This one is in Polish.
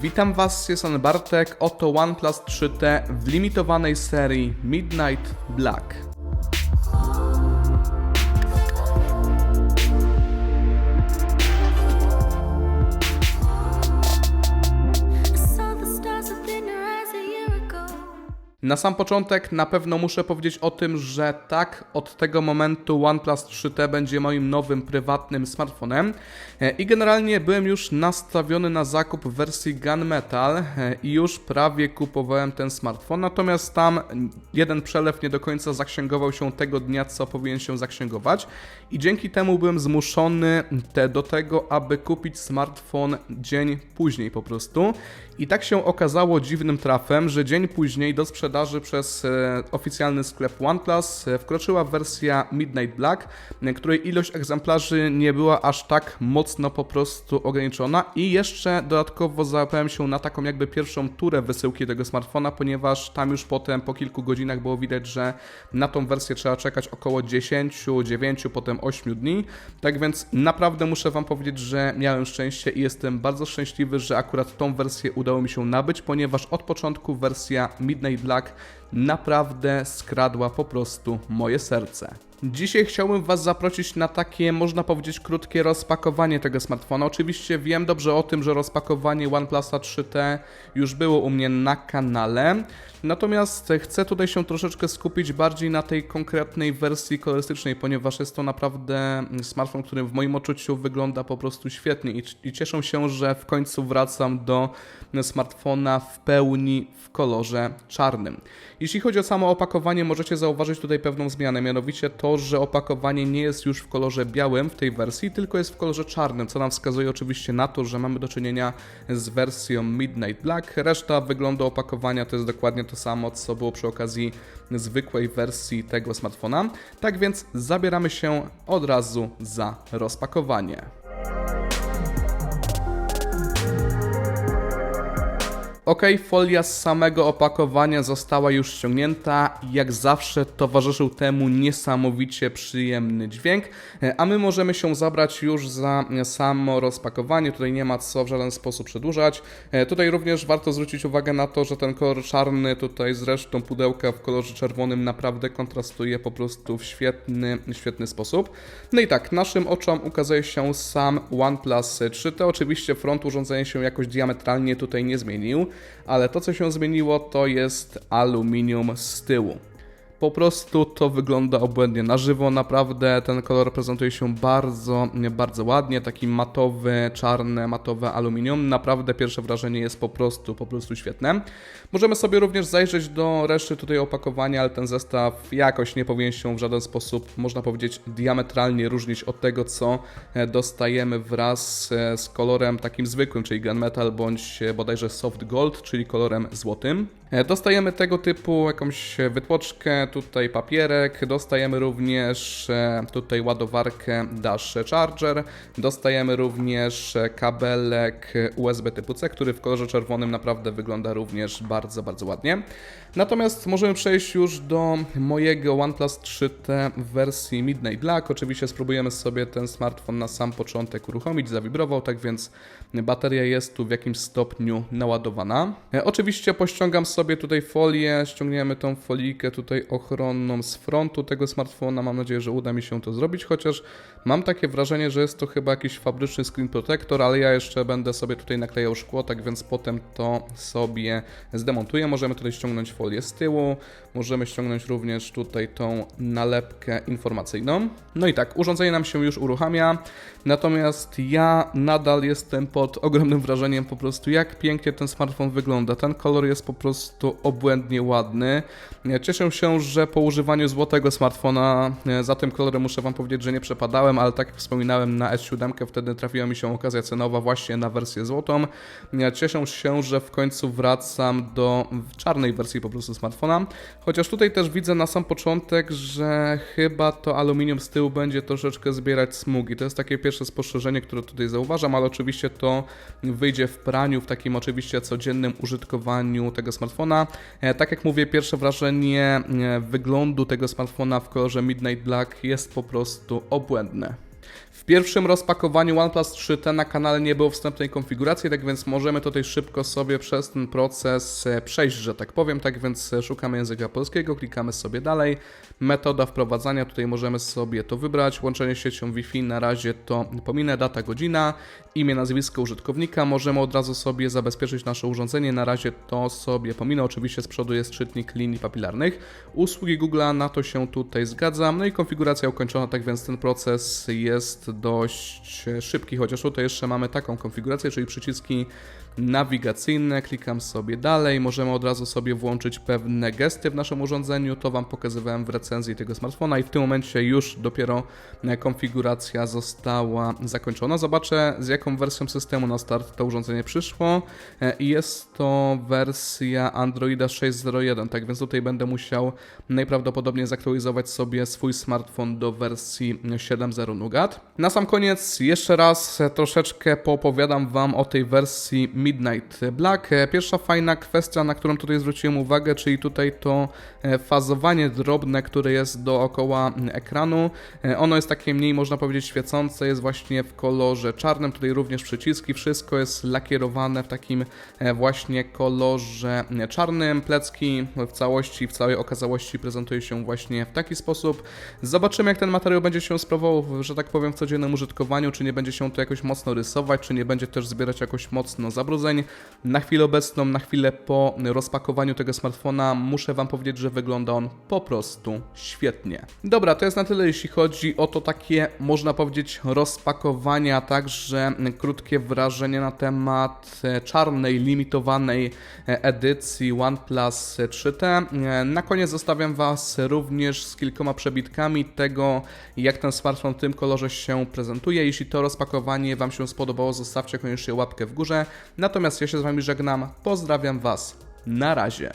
Witam Was, jestem Bartek, oto OnePlus 3T w limitowanej serii Midnight Black. Na sam początek na pewno muszę powiedzieć o tym, że tak, od tego momentu OnePlus 3T będzie moim nowym prywatnym smartfonem. E, i generalnie byłem już nastawiony na zakup wersji Gunmetal e, i już prawie kupowałem ten smartfon, natomiast tam jeden przelew nie do końca zaksięgował się tego dnia, co powinien się zaksięgować. I dzięki temu byłem zmuszony te, do tego, aby kupić smartfon dzień później po prostu. I tak się okazało dziwnym trafem, że dzień później do sprzedaży przez e, oficjalny sklep OnePlus e, wkroczyła wersja Midnight Black, e, której ilość egzemplarzy nie była aż tak mocno po prostu ograniczona i jeszcze dodatkowo załapałem się na taką jakby pierwszą turę wysyłki tego smartfona, ponieważ tam już potem po kilku godzinach było widać, że na tą wersję trzeba czekać około 10, 9, potem 8 dni. Tak więc naprawdę muszę Wam powiedzieć, że miałem szczęście i jestem bardzo szczęśliwy, że akurat tą wersję udało mi się nabyć, ponieważ od początku wersja Midnight Black naprawdę skradła po prostu moje serce. Dzisiaj chciałbym Was zaprosić na takie, można powiedzieć, krótkie rozpakowanie tego smartfona. Oczywiście wiem dobrze o tym, że rozpakowanie OnePlusa 3T już było u mnie na kanale. Natomiast chcę tutaj się troszeczkę skupić bardziej na tej konkretnej wersji kolorystycznej, ponieważ jest to naprawdę smartfon, który w moim odczuciu wygląda po prostu świetnie i, i cieszę się, że w końcu wracam do smartfona w pełni w kolorze czarnym. Jeśli chodzi o samo opakowanie, możecie zauważyć tutaj pewną zmianę, mianowicie to, że opakowanie nie jest już w kolorze białym w tej wersji, tylko jest w kolorze czarnym, co nam wskazuje oczywiście na to, że mamy do czynienia z wersją Midnight Black. Reszta wyglądu opakowania to jest dokładnie to samo, co było przy okazji zwykłej wersji tego smartfona. Tak więc zabieramy się od razu za rozpakowanie. Ok, folia z samego opakowania została już ściągnięta. Jak zawsze towarzyszył temu niesamowicie przyjemny dźwięk, E, a my możemy się zabrać już za e, samo rozpakowanie, tutaj nie ma co w żaden sposób przedłużać. E, Tutaj również warto zwrócić uwagę na to, że ten kolor czarny tutaj z resztą pudełka w kolorze czerwonym naprawdę kontrastuje po prostu w świetny, świetny sposób. No i tak, naszym oczom ukazuje się sam OnePlus 3T, oczywiście front urządzenia się jakoś diametralnie tutaj nie zmienił, ale to co się zmieniło to jest aluminium z tyłu. Po prostu to wygląda obłędnie na żywo, naprawdę ten kolor prezentuje się bardzo, bardzo ładnie, taki matowy, czarne, matowe aluminium. Naprawdę pierwsze wrażenie jest po prostu, po prostu świetne. Możemy sobie również zajrzeć do reszty tutaj opakowania, ale ten zestaw jakoś nie powinien się w żaden sposób, można powiedzieć, diametralnie różnić od tego, co e, dostajemy wraz e, z kolorem takim zwykłym, czyli gunmetal, bądź e, bodajże soft gold, czyli kolorem złotym. E, Dostajemy tego typu jakąś wytłoczkę, tutaj papierek, dostajemy również e, tutaj ładowarkę Dash Charger, dostajemy również e, kabelek USB typu C, który w kolorze czerwonym naprawdę wygląda również bardzo, bardzo ładnie. Natomiast możemy przejść już do mojego OnePlus 3T w wersji Midnight Black. Oczywiście spróbujemy sobie ten smartfon na sam początek uruchomić, zawibrował, tak więc bateria jest tu w jakimś stopniu naładowana. Oczywiście pościągam sobie tutaj folię, ściągniemy tą folijkę tutaj ochronną z frontu tego smartfona. Mam nadzieję, że uda mi się to zrobić, chociaż mam takie wrażenie, że jest to chyba jakiś fabryczny screen protector, ale ja jeszcze będę sobie tutaj naklejał szkło, tak więc potem to sobie zdemontuję. Możemy tutaj ściągnąć folię z tyłu, możemy ściągnąć również tutaj tą nalepkę informacyjną. No i tak, urządzenie nam się już uruchamia, natomiast ja nadal jestem pod ogromnym wrażeniem po prostu jak pięknie ten smartfon wygląda. Ten kolor jest po prostu obłędnie ładny. Cieszę się, że po używaniu złotego smartfona e, za tym kolorem muszę Wam powiedzieć, że nie przepadałem, ale tak jak wspominałem na S7 wtedy trafiła mi się okazja cenowa właśnie na wersję złotą. Cieszę się, że w końcu wracam do czarnej wersji po prostu smartfona. Chociaż tutaj też widzę na sam początek, że chyba to aluminium z tyłu będzie troszeczkę zbierać smugi. To jest takie pierwsze spostrzeżenie, które tutaj zauważam, ale oczywiście to wyjdzie w praniu, w takim oczywiście codziennym użytkowaniu tego smartfona. Smartfona. E, Tak jak mówię, pierwsze wrażenie e, wyglądu tego smartfona w kolorze Midnight Black jest po prostu obłędne. W pierwszym rozpakowaniu OnePlus 3T na kanale nie było wstępnej konfiguracji, tak więc możemy tutaj szybko sobie przez ten proces e, przejść, że tak powiem. Tak więc e, szukamy języka polskiego, klikamy sobie dalej. Metoda wprowadzania, tutaj możemy sobie to wybrać. Łączenie siecią Wi-Fi na razie to pominę, data, godzina, imię, nazwisko użytkownika. Możemy od razu sobie zabezpieczyć nasze urządzenie, na razie to sobie pominę. Oczywiście z przodu jest czytnik linii papilarnych. Usługi Google'a, na to się tutaj zgadzam. No i konfiguracja ukończona, tak więc ten proces jest dość szybki, chociaż tutaj jeszcze mamy taką konfigurację, czyli przyciski nawigacyjne, klikam sobie dalej, możemy od razu sobie włączyć pewne gesty w naszym urządzeniu, to Wam pokazywałem w recenzji tego smartfona i w tym momencie już dopiero e, konfiguracja została zakończona. Zobaczę z jaką wersją systemu na start to urządzenie przyszło E, i jest to wersja Androida 6.01, tak więc tutaj będę musiał najprawdopodobniej zaktualizować sobie swój smartfon do wersji 7.0 Nougat. Na sam koniec jeszcze raz e, troszeczkę poopowiadam Wam o tej wersji Midnight Black. E, Pierwsza fajna kwestia, na którą tutaj zwróciłem uwagę, czyli tutaj to e, fazowanie drobne, które jest dookoła ekranu. E, Ono jest takie mniej, można powiedzieć, świecące, jest właśnie w kolorze czarnym, tutaj również przyciski, wszystko jest lakierowane w takim właśnie kolorze czarnym. Plecki w całości, w całej okazałości prezentuje się właśnie w taki sposób. Zobaczymy, jak ten materiał będzie się sprawował, że tak powiem, w codziennym użytkowaniu, czy nie będzie się to jakoś mocno rysować, czy nie będzie też zbierać jakoś mocno Na chwilę obecną, na chwilę po rozpakowaniu tego smartfona, muszę Wam powiedzieć, że wygląda on po prostu świetnie. Dobra, to jest na tyle, jeśli chodzi o to takie, można powiedzieć, rozpakowanie, a także krótkie wrażenie na temat e, czarnej, limitowanej e, edycji OnePlus 3T. E, Na koniec zostawiam Was również z kilkoma przebitkami tego, jak ten smartfon w tym kolorze się prezentuje. Jeśli to rozpakowanie Wam się spodobało, zostawcie koniecznie łapkę w górze. Natomiast ja się z Wami żegnam, pozdrawiam Was, na razie.